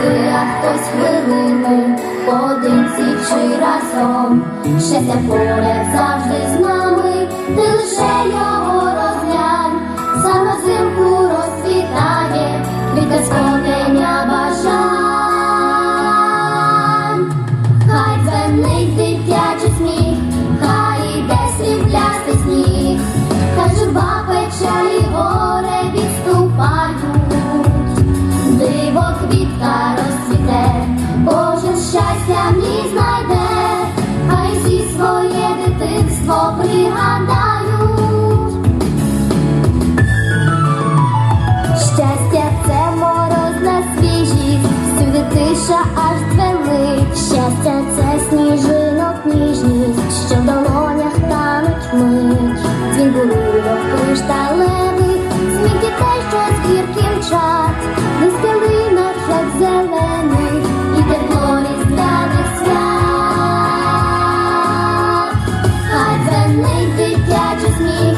крила хтось хвилину, один чи разом, щастя поряд за. щастя мені знайде, хай всі своє дитинство пригадає. Only the gadgets